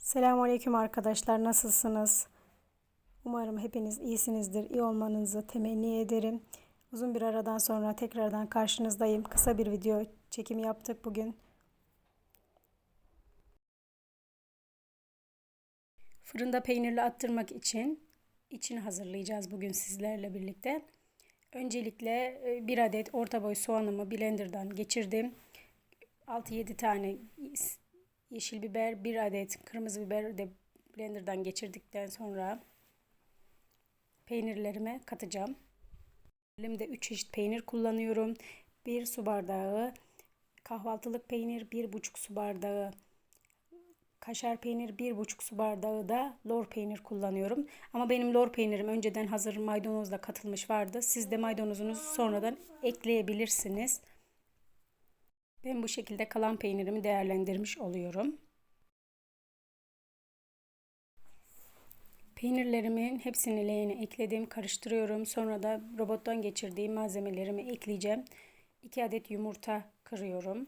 Selamünaleyküm arkadaşlar. Nasılsınız? Umarım hepiniz iyisinizdir. İyi olmanızı temenni ederim. Uzun bir aradan sonra tekrardan karşınızdayım. Kısa bir video çekimi yaptık bugün. Fırında peynirli attırmak için içini hazırlayacağız bugün sizlerle birlikte. Öncelikle e, bir adet orta boy soğanımı blenderdan geçirdim. 6-7 tane yeşil biber, bir adet kırmızı biber de blenderdan geçirdikten sonra peynirlerime katacağım. Elimde 3 çeşit peynir kullanıyorum. 1 su bardağı kahvaltılık peynir, 1,5 su bardağı kaşar peynir, 1,5 su bardağı da lor peynir kullanıyorum. Ama benim lor peynirim önceden hazır maydanozla katılmış vardı. Siz de maydanozunuzu sonradan ekleyebilirsiniz. Ben bu şekilde kalan peynirimi değerlendirmiş oluyorum. Peynirlerimin hepsini leğene ekledim, karıştırıyorum. Sonra da robottan geçirdiğim malzemelerimi ekleyeceğim. 2 adet yumurta kırıyorum.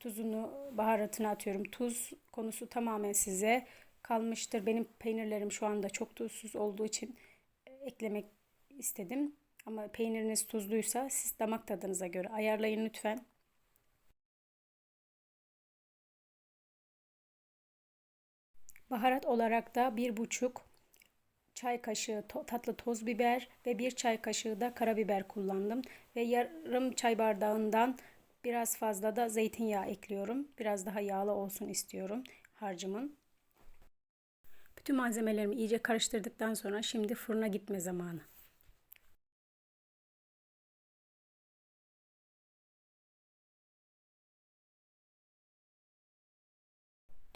Tuzunu, baharatını atıyorum. Tuz konusu tamamen size kalmıştır. Benim peynirlerim şu anda çok tuzsuz olduğu için eklemek istedim. Ama peyniriniz tuzluysa siz damak tadınıza göre ayarlayın lütfen. Baharat olarak da bir buçuk çay kaşığı to tatlı toz biber ve bir çay kaşığı da karabiber kullandım. Ve yarım çay bardağından biraz fazla da zeytinyağı ekliyorum. Biraz daha yağlı olsun istiyorum harcımın. Bütün malzemelerimi iyice karıştırdıktan sonra şimdi fırına gitme zamanı.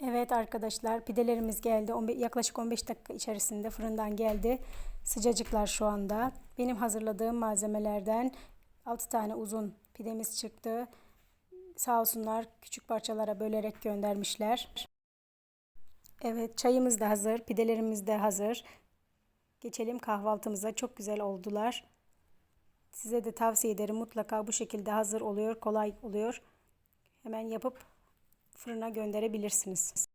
Evet arkadaşlar pidelerimiz geldi. 15, yaklaşık 15 dakika içerisinde fırından geldi. Sıcacıklar şu anda. Benim hazırladığım malzemelerden 6 tane uzun pidemiz çıktı. Sağ olsunlar küçük parçalara bölerek göndermişler. Evet çayımız da hazır. Pidelerimiz de hazır. Geçelim kahvaltımıza. Çok güzel oldular. Size de tavsiye ederim. Mutlaka bu şekilde hazır oluyor. Kolay oluyor. Hemen yapıp fırına gönderebilirsiniz.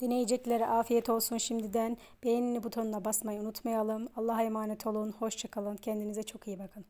Deneyeceklere afiyet olsun şimdiden. Beğeni butonuna basmayı unutmayalım. Allah'a emanet olun. Hoşçakalın. Kendinize çok iyi bakın.